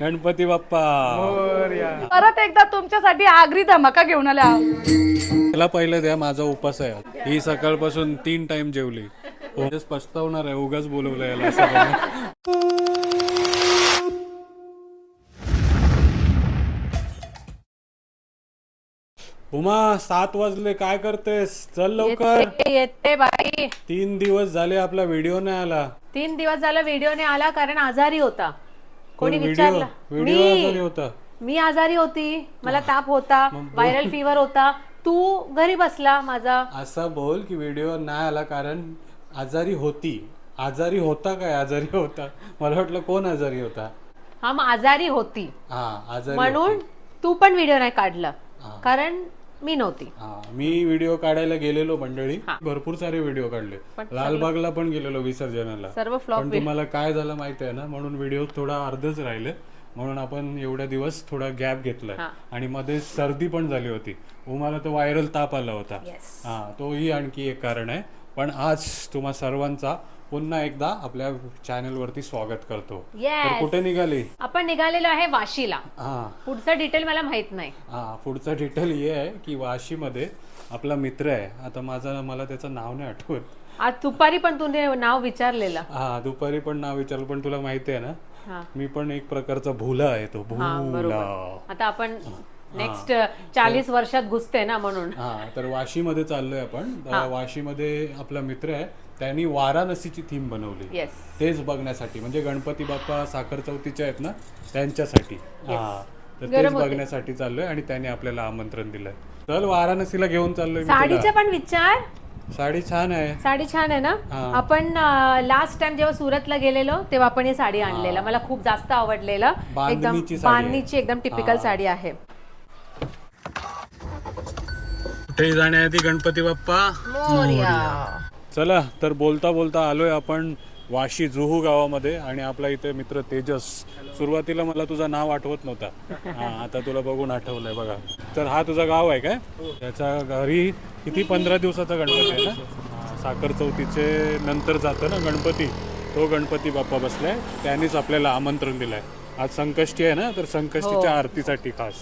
गणपती बाप्पा. परत एकदा तुमच्यासाठी आगरी धमाका घेऊन आल्या त्याला पहिलं द्या माझा उपास आहे. ही सकाळपासून तीन टाइम जेवली. उगाच पस्तावणार आहे उगाच बोलवलं याला सगळ्यांना. उमा सात वाजले काय करतेस? चल लवकर. येते येते बाई. तीन दिवस झाले आपला व्हिडिओ नाही आला. तीन दिवस झाला व्हिडिओ नाही आला कारण आजारी होता. कोणी विचारलं? मी होता. मी आजारी होती. मला ताप होता. व्हायरल फीवर होता. तू घरी बसला माझा. असं बोल की व्हिडिओ नाही आला कारण आजारी होती. आजारी होता काय? आजारी होता. मला वाटलं कोण आजारी होता? हा मग आजारी होती. हा आजारी म्हणून तू पण व्हिडिओ नाही काढला. कारण मी नव्हती. हा मी व्हिडिओ काढायला गेलेलो मंडळी. भरपूर सारे व्हिडिओ काढले. लालबागला पण गेलेलो विसर्जनाला. सर्व फ्लॉप पण तुम्हाला काय झालं माहिती आहे ना? म्हणून व्हिडिओ थोडा अर्धच राहिले. म्हणून आपण एवढ्या दिवस थोडा गॅप घेतलाय. आणि मध्ये सर्दी पण झाली होती. उमाला तो व्हायरल ताप आला होता. हा तोही आणखी एक कारण आहे. पण आज तुम्हा सर्वांचा पुन्हा एकदा आपल्या चॅनल वरती स्वागत करतो. तर कुठे निघाली? आपण निघालेलो आहे वाशीला. हा. पुढचं डिटेल मला माहीत नाही. हा पुढचा डिटेल हे आहे की वाशीमध्ये आपला मित्र आहे. आता माझा मला त्याचं नाव नाही आठवत. आज दुपारी पण तुने नाव विचारलेलं. हा दुपारी पण नाव विचारलं पण तुला माहिती आहे ना? मी पण एक प्रकारचा भुला आहे तो भुला. आता आपण नेक्स्ट चाळीस वर्षात घुसते ना म्हणून. हा तर वाशीमध्ये चाललोय आपण. वाशीमध्ये आपला मित्र आहे. त्यांनी वाराणसीची थीम बनवली. येस तेच बघण्यासाठी म्हणजे गणपती बाप्पा साखर चौथीचे आहेत ना त्यांच्यासाठी. हा. तर तेच बघण्यासाठी चाललोय आणि त्याने आपल्याला आमंत्रण दिलंय. चल वाराणसीला घेऊन चाललोय मी तुला. साडीचा पण विचार. साडी छान आहे. साडी छान आहे ना? हा. आपण लास्ट टाइम जेव्हा सुरतला गेलेलो तेव्हा आपण ही साडी आणलेला. मला खूप जास्त आवडलेलं. एकदम बांधणीची साडी आहे. बांधणीची एकदम टिपिकल साडी आहे. कुठेही जाण्याआधी गणपती बाप्पा. चला तर बोलता बोलता आलोय आपण वाशी जुहू गावामध्ये आणि आपला इथे मित्र तेजस. सुरुवातीला मला तुझं नाव आठवत नव्हता. हा आता तुला बघून आठवलंय बघा. तर हा तुझा गाव आहे काय? त्याच्या घरी किती पंधरा दिवसाचा गणपती आहे ना? हा, साखर चौथीचे नंतर जातं ना गणपती? तो गणपती बाप्पा बसलाय. त्यांनीच आपल्याला आमंत्रण दिलंय. आज संकष्टी आहे ना तर संकष्टीच्या आरतीसाठी खास.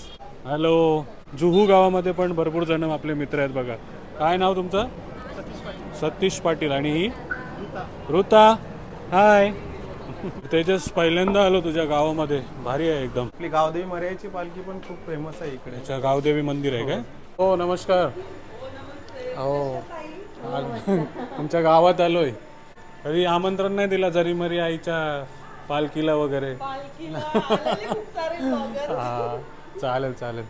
हॅलो. जुहू गावामध्ये पण भरपूर जण आपले मित्र आहेत बघा. काय नाव तुमचं? सतीश पाटील आणि ही ऋता. हाय. तेजस पहिल्यांदा आलो तुझ्या गावामध्ये. भारी आहे एकदम. आपली गावदेवी मर्याची पालखी पण खूप फेमस आहे इकडे. अच्छा गावदेवी मंदिर आहे काय? हो. नमस्कार. हो. तुमच्या गावात आलोय. कधी आमंत्रण नाही दिला जरी मरी आईच्या पालखीला वगैरे. हा चालेल चालेल.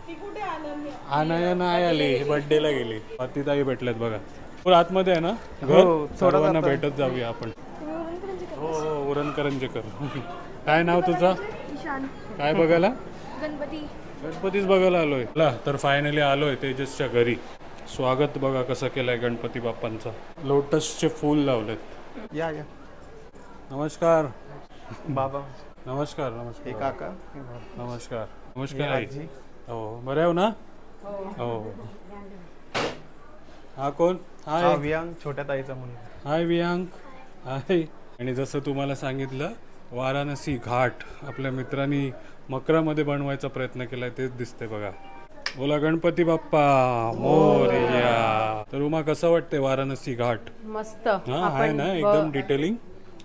अनाया नाही आली. बर्थडेला गेली? ताई भेटल्यात बघा. पूर आतमध्ये आहे ना? घर? सर्वांना भेटत जाऊया आपण. हो हो उरणकरंजेकर काय नाव तुझं? काय बघायला? गणपती. गणपतीच बघायला आलोय. ला तर फायनली आलोय तेजसच्या घरी. स्वागत बघा कसं केलंय गणपती बाप्पांचं. लोटसचे फूल लावलेत. या या. नमस्कार. बाबा. नमस्कार हे नमस्कार काका. नमस्कार. नमस्कार आई. हो बरे हो. ना हो. हा कोण? हा हाय वियांग छोट्या ताईचा मुलगा. हाय वियांक हाय आणि जसं तुम्हाला सांगितलं वाराणसी घाट आपल्या मित्रांनी मकरामध्ये बनवायचा प्रयत्न केलाय तेच दिसते बघा. बोला गणपती बाप्पा मोरया तर उमा कसं वाटते वाराणसी घाट? मस्त. हा आहे ना एकदम डिटेलिंग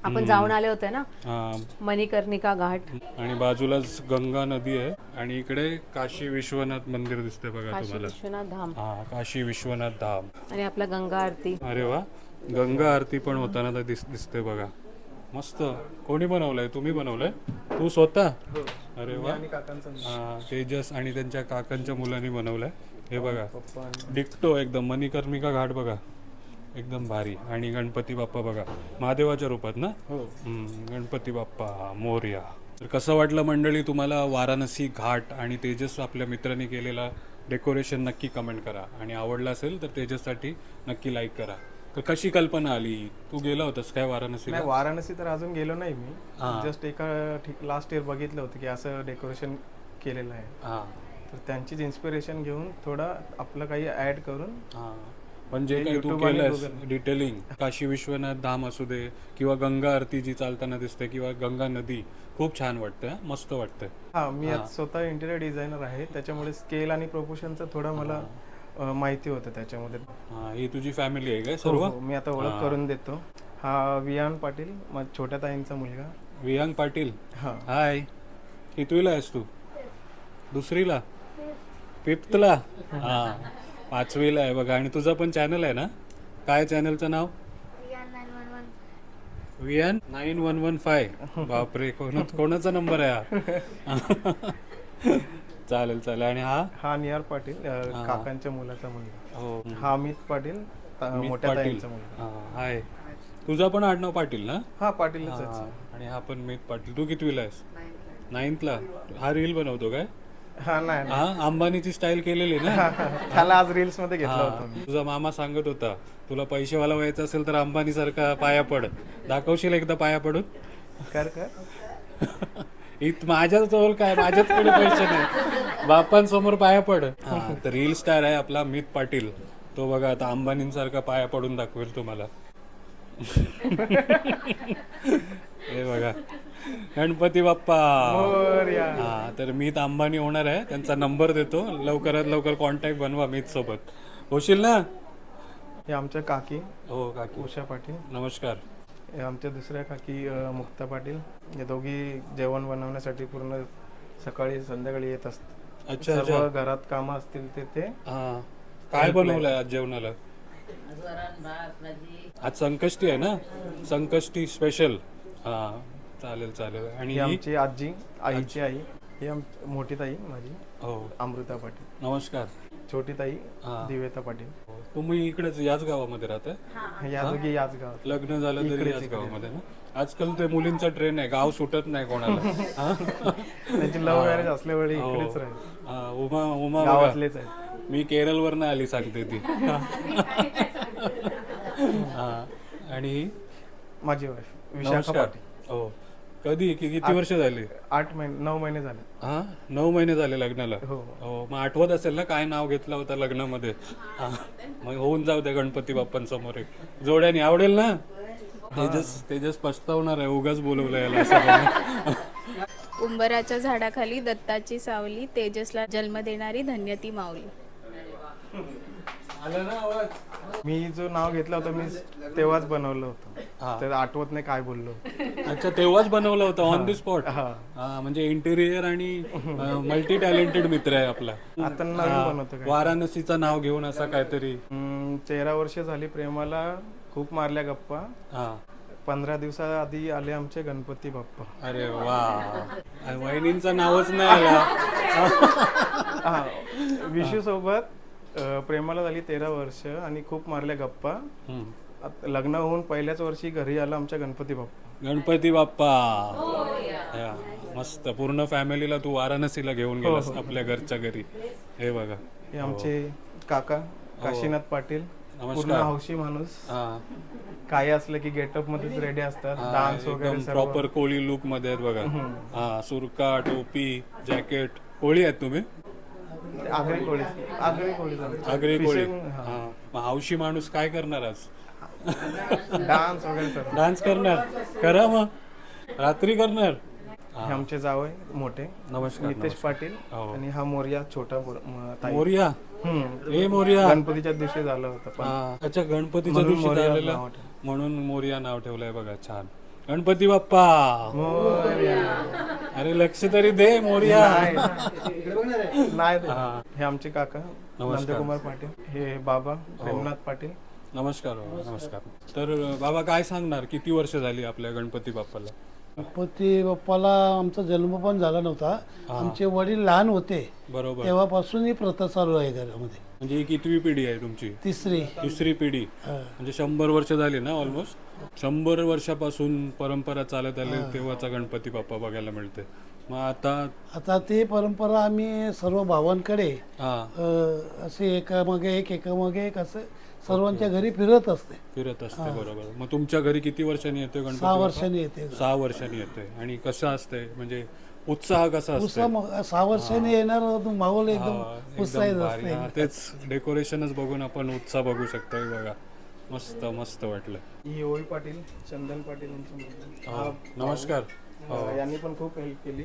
आपण जाऊन आले होते ना? हा. मणिकर्णिका घाट. आणि बाजूलाच गंगा नदी आहे आणि इकडे काशी विश्वनाथ मंदिर दिसते बघा काशी तुम्हाला. विश्वनाथ धाम. हा काशी विश्वनाथ धाम. आणि आपला गंगा आरती. अरे वा. गंगा आरती पण होताना तर दिस दिसते बघा. मस्त. कोणी बनवलंय? तुम्ही बनवलंय? तू स्वतः? अरे वा. आणि काकांचा हा, तेजस आणि त्यांच्या काकांच्या मुलांनी बनवलंय. हे बघा. डिक्टो एकदम. मणिकर्णिका घाट बघा. एकदम भारी. आणि गणपती बाप्पा बघा महादेवाच्या रूपात ना? हम्म, गणपती बाप्पा मोर्या. तर कसं वाटलं मंडळी तुम्हाला वाराणसी घाट आणि तेजस आपल्या मित्रांनी केलेला डेकोरेशन नक्की कमेंट करा. आणि आवडलं असेल तर तेजससाठी नक्की लाईक करा. तर कशी कल्पना आली? तू गेला होतास काय वाराणसीला नाही वाराणसी तर अजून गेलो नाही मी. हा. जस्ट एका ठीक लास्ट इयर बघितलं होतं की असं डेकोरेशन केलेलं आहे. हां. तर त्यांचीच इन्स्पिरेशन घेऊन थोडं आपलं काही ऍड करून हां. पण जे हे काही तू YouTube आणि केलंस डिटेलिंग काशी विश्वनाथ धाम असू दे किंवा गंगा आरती जी चालताना दिसते किंवा गंगा नदी खूप छान वाटते हा, मस्त वाटतंय. हा मी आज स्वतः इंटिरियर डिझायनर आहे. त्याच्यामुळे स्केल आणि प्रोपोर्शनचं थोडं मला अ, माहिती होतं त्याच्यामध्ये. हा ही तुझी फॅमिली आहे काय हो, सर्व? हो, मी आता ओळख करून देतो. हा वियान पाटील माझ्या छोट्या ताईंचा मुलगा. वियांग पाटील? हा. हाय. कितवीला आहेस तू? दुसरीला? फिफ्थला हा. पाचवीला आहे बघा. आणि तुझं पण चॅनल आहे ना? काय चॅनलचं नाव? वियान नाईन वन वन फाय. बापरे कोण कोणाचा नंबर आहे हा? चालेल चालेल. आणि हा? हा निहार पाटील अ, काकांच्या मुलाचा मुलगा. हो. हा अमित पाटील ता- मोठ्या पाटील. ताईंचा मुलगा. हा हाय. तुझा पण आडनाव पाटील ना? हा पाटीलच हा, आणि हा पण मीत पाटील. तू कितवीला आहेस? नाईन्थला हा रील बनवतो काय? हा नाही हा अंबानीची स्टाईल केलेली ना? त्याला आज रील्समध्ये घेतला होता मी. तुझा मामा सांगत होता तुला पैसेवाला व्हायचं असेल तर अंबानी सारखा पाया पड. दाखवशील एकदा पाया पडून? कर कर. इत माझ्या जवळ काय? माझ्याचकडे पैसे नाही. बापांसमोर पाया पड. हा. तर रील स्टार आहे आपला मित पाटील. तो बघा आता अंबानींसारखा पाया पडून दाखवेल तुम्हाला. हे बघा. गणपती बाप्पा. मोरया. हा तर मीत अंबानी होणार आहे. त्यांचा नंबर देतो. लवकरात लवकर कॉन्टॅक्ट बनवा मीत सोबत होशील ना? हे आमच्या काकी. हो काकी. उषा पाटील. नमस्कार. हे आमच्या दुसऱ्या काकी अ, मुक्ता पाटील. हे दोघी जेवण बनवण्यासाठी पूर्ण सकाळी संध्याकाळी येत असतात अच्छा सर्व अच्छा. घरात कामं असतील ते ते. हा. काय बनवलंय आज जेवणाला? आज संकष्टी आहे ना? संकष्टी स्पेशल हा. चालेल चालेल. आणि ही? आमची आजी आईची आई. ही आम मोठी ताई माझी. हो. अमृता पाटील. नमस्कार. छोटी ताई हा. दिवेता पाटील. तुम्ही इकडेच याच गावामध्ये राहताय? या दोघी याच गावात. लग्न झालं तरी याच गावामध्ये ना? आजकाल ते मुलींचा ट्रेन आहे. गाव सुटत नाही कोणाला. हा? त्यांची लव्ह मॅरेज असल्यामुळे हो. इकडेच राहील. हा, उमा उमा बघा. गावातलेच आहेत. मी केरळवरनं आली सांगते ती. हा. आणि? माझी वाईफ विशाखा नमस्कार. पाटील. हो. कधी? कि- किती वर्ष झाली? आठ महिने नऊ महिने झाले. हा? नऊ महिने झाले लग्नाला? हो. हो मग आठवत असेल ना काय नाव घेतलं होतं लग्नामध्ये? हा. मग होऊन जाऊ द्या गणपती बाप्पांसमोर एक. जोड्याने आवडेल ना? तेजस तेजस पस्तावणार आहे उगाच बोलवलं याला सगळ्यांना. उंबराच्या झाडाखाली दत्ताची सावली तेजसला जन्म देणारी धन्यती माऊली. मी जो नाव घेतलं होतं मी तेव्हाच बनवलं. होतं. तर आठवत नाही काय बोललो. अच्छा तेव्हाच बनवलं होतं ऑन दी स्पॉट म्हणजे इंटेरियर आणि मल्टी टॅलेंटेड मित्र आहे आपला. आता नवीन बनवतो काय. वाराणसीचं नाव घेऊन असा काहीतरी. हम्म, तेरा वर्ष झाली प्रेमाला खूप मारल्या गप्पा. हा. पंधरा दिवसाआधी आले आमचे गणपती बाप्पा. अरे वा. वहिनींचं नावच नाही आला. हा विशू सोबत अं, प्रेमाला झाली तेरा वर्ष आणि खूप मारल्या गप्पा. हम्म. आत- लग्न होऊन पहिल्याच वर्षी घरी आला आमच्या गणपती बाप्पा. गणपती बाप्पा. या, मस्त. पूर्ण फॅमिलीला तू वाराणसीला घेऊन गेलास आपल्या घरच्या घरी. हे बघा. हे आमचे काका काशीनाथ पाटील पूर्ण हौशी माणूस. हा. काय असलं की गेटअप मध्येच रेडी असतात डान्स वगैरे एकदम सर्व. प्रॉपर कोळी लुकमध्ये आहेत बघा. हा सुरका टोपी जॅकेट कोळी आहेत तुम्ही? आगरी कोळी. आगरी कोळी आगरी कोळी. हा. मग हौशी माणूस काय करणार आज? डान्स वगैरे सर्व डान्स करणार. करा मग. रात्री करणार. हे आमचे जावई मोठे. नमस्कार नितेश पाटील हो. आणि हा मोर्या छोटा मोर- म- ताई. मोरिया? हम्म. ए मोरिया. गणपतीच्या दिवशी झालं होतं पण. हा, अच्छा गणपतीच्या म्हणून दिवशी मोरया झालेलं नाव ठेवलं. म्हणून मोरिया नाव ठेवलंय बघा छान. गणपती बाप्पा. मोरया. अरे लक्ष तरी दे मोरिया. नाही. ते. हा. हे आमचे काका नंदकुमार पाटील. हे बाबा प्रेमनाथ पाटील. नमस्कार बाबा, नमस्कार. तर बाबा काय सांगणार? किती वर्ष झाली आपल्या गणपती बाप्पाला? गणपती बाप्पाला आमचा जन्म पण झाला नव्हता. आमचे वडील लहान होते. बरोबर. तेव्हापासून ही प्रथा चालू आहे घरामध्ये. म्हणजे ही कितवी पिढी आहे तुमची? तिसरी. तिसरी पिढी. म्हणजे शंभर वर्ष झाली ना ऑलमोस्ट? शंभर वर्षापासून परंपरा चालत आली तेव्हाचा गणपती बाप्पा बघायला मिळते मग आता आता ती परंपरा आम्ही सर्व भावांकडे हा. अ, असे एकामागे एक एकामागे एक असं सर्वांच्या घरी फिरत असते. फिरत असते बरोबर. मग तुमच्या घरी किती वर्षांनी येतोय गणपती सहा बाप्पा? वर्षांनी येते सहा वर्षांनी येते आणि कसं असतंय? म्हणजे उत्साह कसा असतो उत्साह सहा वर्षांनी येणार माहोल एकदम उत्साहित असते तेच डेकोरेशनच बघून आपण उत्साह बघू शकतो बघा. मस्त मस्त वाटलं. ही ओळी पाटील चंदन पाटील यांची मुलगी. हा, नमस्कार. अं, यांनी पण खूप हेल्प केली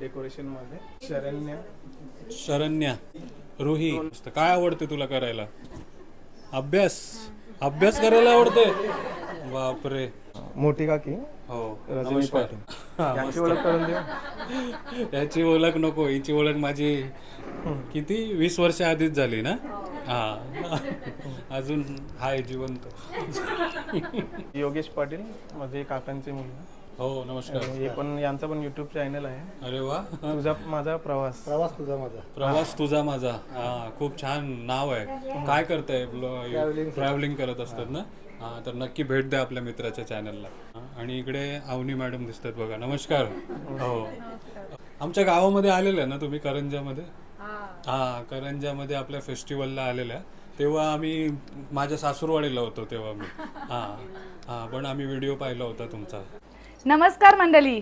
डेकोरेशनमध्ये. शरण्य. शरण्या. रुही. मस्त. काय आवडते तुला करायला? अभ्यास. अभ्यास करायला आवडते? बापरे. मोठी काकी. हो. रजनी नमस्कार. पाटील. हा, यांची ओळख करून देऊ. याची ओळख नको. हिची ओळख माझी किती? वीस वर्ष आधीच झाली ना? हा. अजून हाय जिवंत. योगेश पाटील माझे काकांचे मुलगा हो नमस्कार. हे पण यांचा पण युट्यूब चॅनल आहे. अरे वा. तुझा माझा प्रवास. प्रवास तुझा माझा. प्रवास तुझा माझा. हा खूप छान नाव आहे. काय करताय? ट्रॅव्हलिंग करत असतात ना? हा तर नक्की भेट द्या आपल्या मित्राच्या चॅनलला आणि इकडे अवनी मॅडम दिसतात बघा. नमस्कार. हो. आमच्या गावामध्ये आलेल्या ना तुम्ही करंजामध्ये हा करंजामध्ये आपल्या फेस्टिवलला आलेल्या. तेव्हा आम्ही माझ्या सासूरवाडीला होतो तेव्हा मी. हा हा पण आम्ही व्हिडिओ पाहिला होता तुमचा. नमस्कार मंडळी.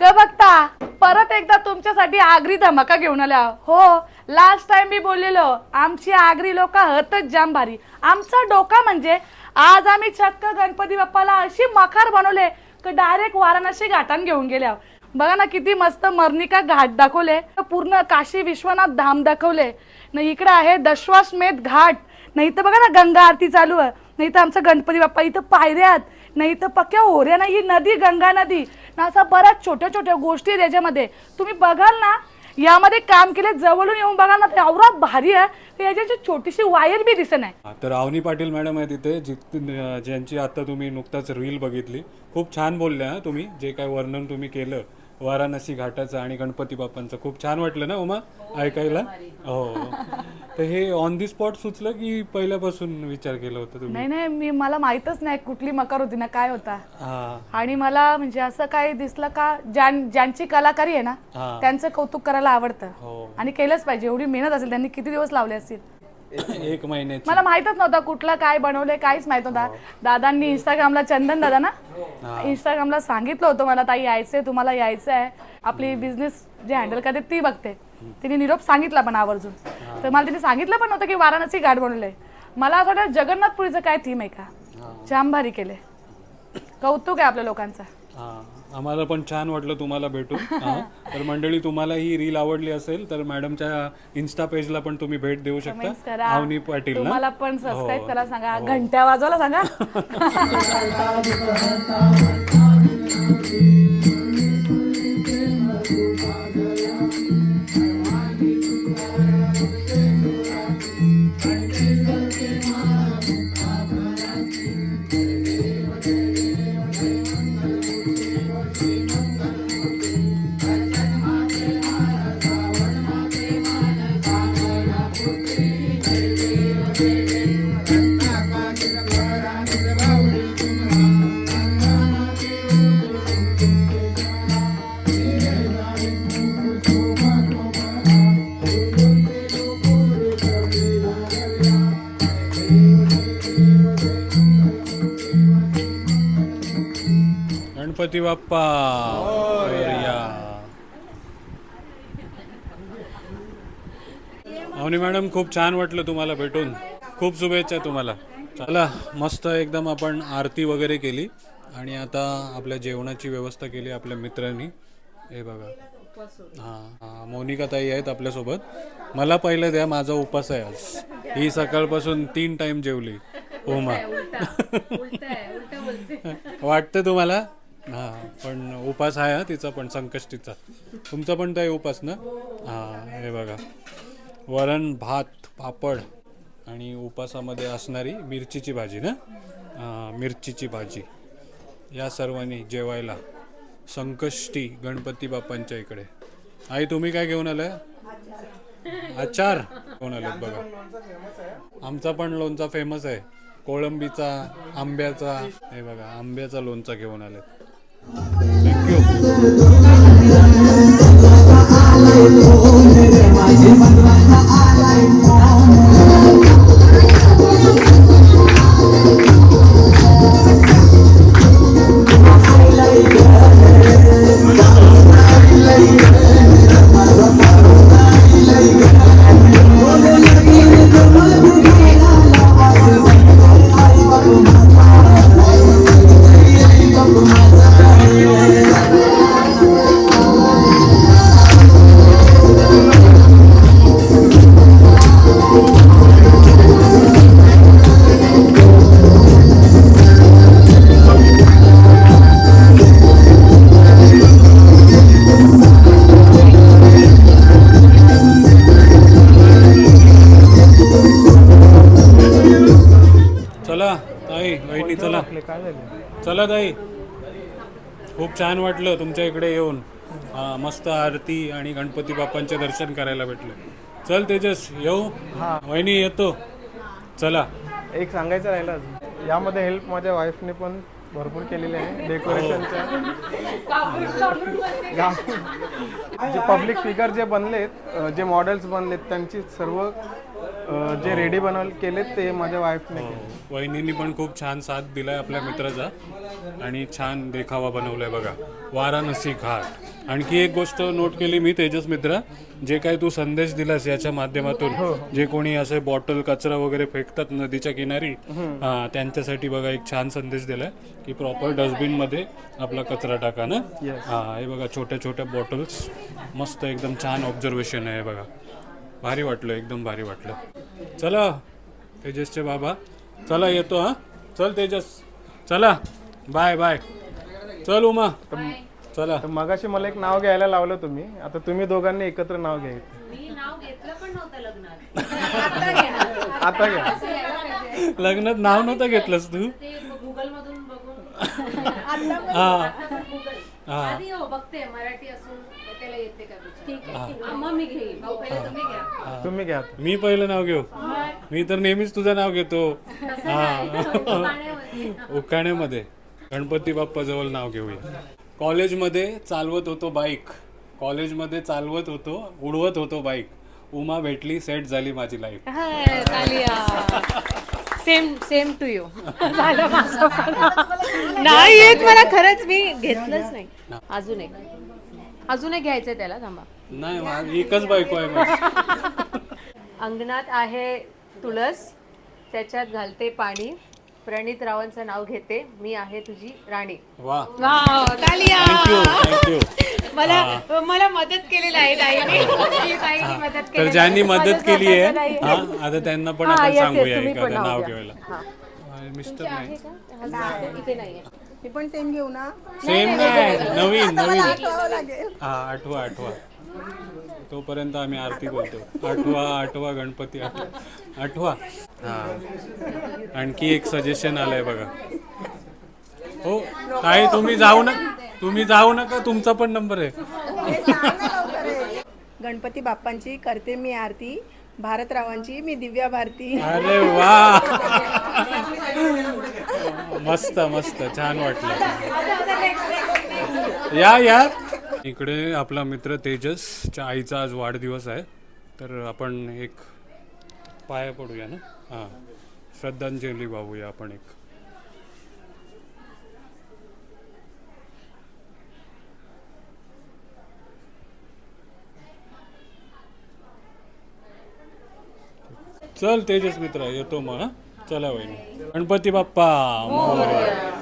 क बघता परत एकदा तुमच्यासाठी आगरी धमाका घेऊन आल्या. हो लास्ट टाइम मी बोललेलो आमची आगरी लोक हतच जाम भारी आमचा डोका म्हणजे आज आम्ही चक्क गणपती बाप्पाला अशी मखार बनवले की डायरेक्ट वाराणसी घाटान घेऊन गेल्या. बघा ना किती मस्त मर्निका घाट दाखवले. पूर्ण काशी विश्वनाथ धाम दाखवले. न इकडे आहे दश्वासमेध घाट. नाही तर बघा ना गंगा आरती चालू आहे. नाही तर आमचा गणपती बाप्पा इथं पायऱ्यात. नाही तर पक्क्या ओऱ्या ना ही नदी गंगा नदी. ना असा बऱ्याच छोट्या छोट्या गोष्टी आहेत याच्यामध्ये. तुम्ही बघाल ना यामध्ये काम केले जवळून येऊन बघाल ना ते एवढा भारी आहे. याच्याची छोटीशी वायर बी दिसत नाही तर अवनी पाटील मॅडम आहे तिथे जित ज्यांची आता तुम्ही नुकताच रील बघितली. खूप छान बोलल्या तुम्ही जे काय वर्णन तुम्ही केलं. वाराणसी घाटाचं आणि गणपती बाप्पांचं. खूप छान वाटलं ना उमा? ऐकायला? हो तर हे ऑन दी स्पॉट सुचलं की पहिल्यापासून विचार केला होता तुम्ही? नाही नाही मी मला माहीतच नाही कुठली मकार होती ना काय होता. हा. आणि मला म्हणजे असं काही दिसलं का ज्यां ज्यांची कलाकारी आहे ना हा. त्यांचं कौतुक करायला आवडतं. हो. आणि केलंच पाहिजे एवढी मेहनत असेल त्यांनी किती दिवस लावले असतील? एक महिन्याची. मला माहितच नव्हता कुठला काय बनवलंय काहीच माहीत नव्हता. दादांनी इंस्टाग्रामला चंदन दादा ना? इंस्टाग्रामला सांगितलं होतं मला ताई यायचंय तुम्हाला यायचं आहे आपली बिझनेस जे हँडल करते ती बघते. तिने निरोप सांगितला पण आवर्जून. तर मला तिने सांगितलं पण नव्हतं की वाराणसी घाट बनवलंय. मला असं वाटतं जगन्नाथपुरीचं काय थीम आहे का? जाम भारी केले कौतुक आहे आपल्या लोकांचं. हा. आम्हाला पण छान वाटलं तुम्हाला भेटून. हा. तर मंडळी तुम्हाला ही रील आवडली असेल तर मॅडमच्या इन्स्टा पेजला पण तुम्ही भेट देऊ शकता. करा. अवनी पाटील ना तुम्हाला पण सबस्क्राईब हो. करा सांगा. घंट्या वाजवायला सांगा. बाप्पा. अवनी मॅडम खूप छान वाटलं तुम्हाला भेटून. खूप शुभेच्छा तुम्हाला. चला मस्त एकदम आपण आरती वगैरे केली. आणि आता आपल्या जेवणाची व्यवस्था केली आपल्या मित्रांनी. हे बघा. हां हां मोनिका ताई आहेत आपल्यासोबत. मला पहिलं द्या माझा उपास आहे आज. ही सकाळपासून तीन टाइम जेवली. उमा वाटतं तुम्हाला? हा पण उपास आहे हा तिचा पण संकष्टीचा. तुमचा पण तर आहे उपास ना? हा हे बघा. वरण भात पापड आणि उपासामध्ये असणारी मिरचीची भाजी ना? हां मिरचीची भाजी. या सर्वांनी जेवायला. संकष्टी गणपती बाप्पांच्या इकडे. आई तुम्ही काय घेऊन आलाय? आचार घेऊन आलेत बघा. आमचा पण लोणचा फेमस आहे. कोळंबीचा आंब्याचा हे बघा आंब्याचा लोणचा घेऊन आलेत. Thank you. थँक्यू चला. ताई. खूप छान वाटलं तुमच्या इकडे येऊन. हा, मस्त आरती आणि गणपती बाप्पांचे दर्शन करायला भेटलं. चल तेजस येऊ. वहिनी येतो. चला. एक सांगायचं राहिलं अजून. यामध्ये हेल्प माझ्या वाईफने पण भरपूर केलेली आहे. डेकोरेशनच्या जे पब्लिक फिगर जे बनलेत अ, जे मॉडेल्स बनलेत त्यांची सर्व अ, जे रेडी बनवले केलेत ते माझ्या वाईफने केले वहिनींनी पण खूप छान साथ दिलाय आपल्या मित्राचा आणि छान देखावा बनवलाय बघा. वाराणसी घाट. आणखी एक गोष्ट नोट केली मी तेजस मित्र जे काही तू संदेश दिलास याच्या माध्यमातून जे कोणी असे बॉटल कचरा वगैरे फेकतात नदीच्या किनारी हा त्यांच्यासाठी बघा एक छान संदेश दिलाय की प्रॉपर डस्टबिनमध्ये आपला कचरा टाका ना. हा हे बघा छोट्या छोट्या बॉटल्स मस्त एकदम छान ऑब्झर्वेशन आहे बघा. भारी वाटलं एकदम भारी वाटलं. चला तेजसचे बाबा. चला येतो हा. चल तेजस. चला. Bye bye. चल उमा. चला. तर मगाशी मला एक नाव घ्यायला लावलं तुम्ही. आता तुम्ही दोघांनी एकत्र नाव घ्यायचं मी नाव घेतलं पण नव्हतं लग्नात. आता घ्या. लग्नात नाव नव्हतं घेतलंस तू? ते गुगल मधून बघून. हा. हा. आधी हो बघते मराठी असून. त्याला येते का ठीक आहे मग मी घेईन भाऊ पहिले तुम्ही घ्या. तुम्ही घ्या आता. मी पहिलं नाव घेऊ? मी तर नेहमीच तुझं नाव घेतो. हा. उकाण्यामध्ये. गणपती बाप्पा जवळ नाव घेऊया. कॉलेजमध्ये चालवत होतो बाईक. कॉलेजमध्ये चालवत होतो उडवत होतो बाईक. उमा भेटली सेट झाली माझी life same same to you झालं माझं. पण. नाही येत मला खरंच मी घेतलंच नाही. अजून एक. अजून एक घ्यायचंय त्याला थांबा. नाही मा- एकच बायको आहे माझी. अंगणात आहे तुळस त्याच्यात घालते पाणी. प्रणित रावांचं नाव घेते. मी आहे तुझी राणी. वा. तालिया. थँक्यू थँक्यू मला मला मदत केलेली आहे ताईने ताईने मदत तर ज्यांनी मदत केली आहे हा आता त्यांना पण आपण सांगूया तुम्ही पण एखादं नाव नाव घ्या. घ्यायला हा, मिस्टर नाही. इथे नाहीये. मी पण सेम घेऊ ना? सेम नाही नवीन नवीन. आठवावं लागेल. हा आठवा आठवा. तोपर्यंत आम्ही आरती बोलतो. आठवा आठवा गणपती आठवा. आठवा. हा. आणखी एक सजेशन आलंय बघा. हो काय तुम्ही जाऊ नका तुम्ही जाऊ नका तुमचा पण नंबर आहे. गणपती बाप्पांची करते मी आरती. भारतरावांची मी दिव्या भारती. अरे वा. मस्त मस्त. छान वाटलं. या या. इकडे आपला मित्र तेजसच्या आईचा आज वाढदिवस आहे. तर आपण एक पाया पडूया ना? हां. श्रद्धांजली वाहूया आपण एक. चल तेजस मित्र येतो मग हं? चला वहिनी गणपती बाप्पा मोरया.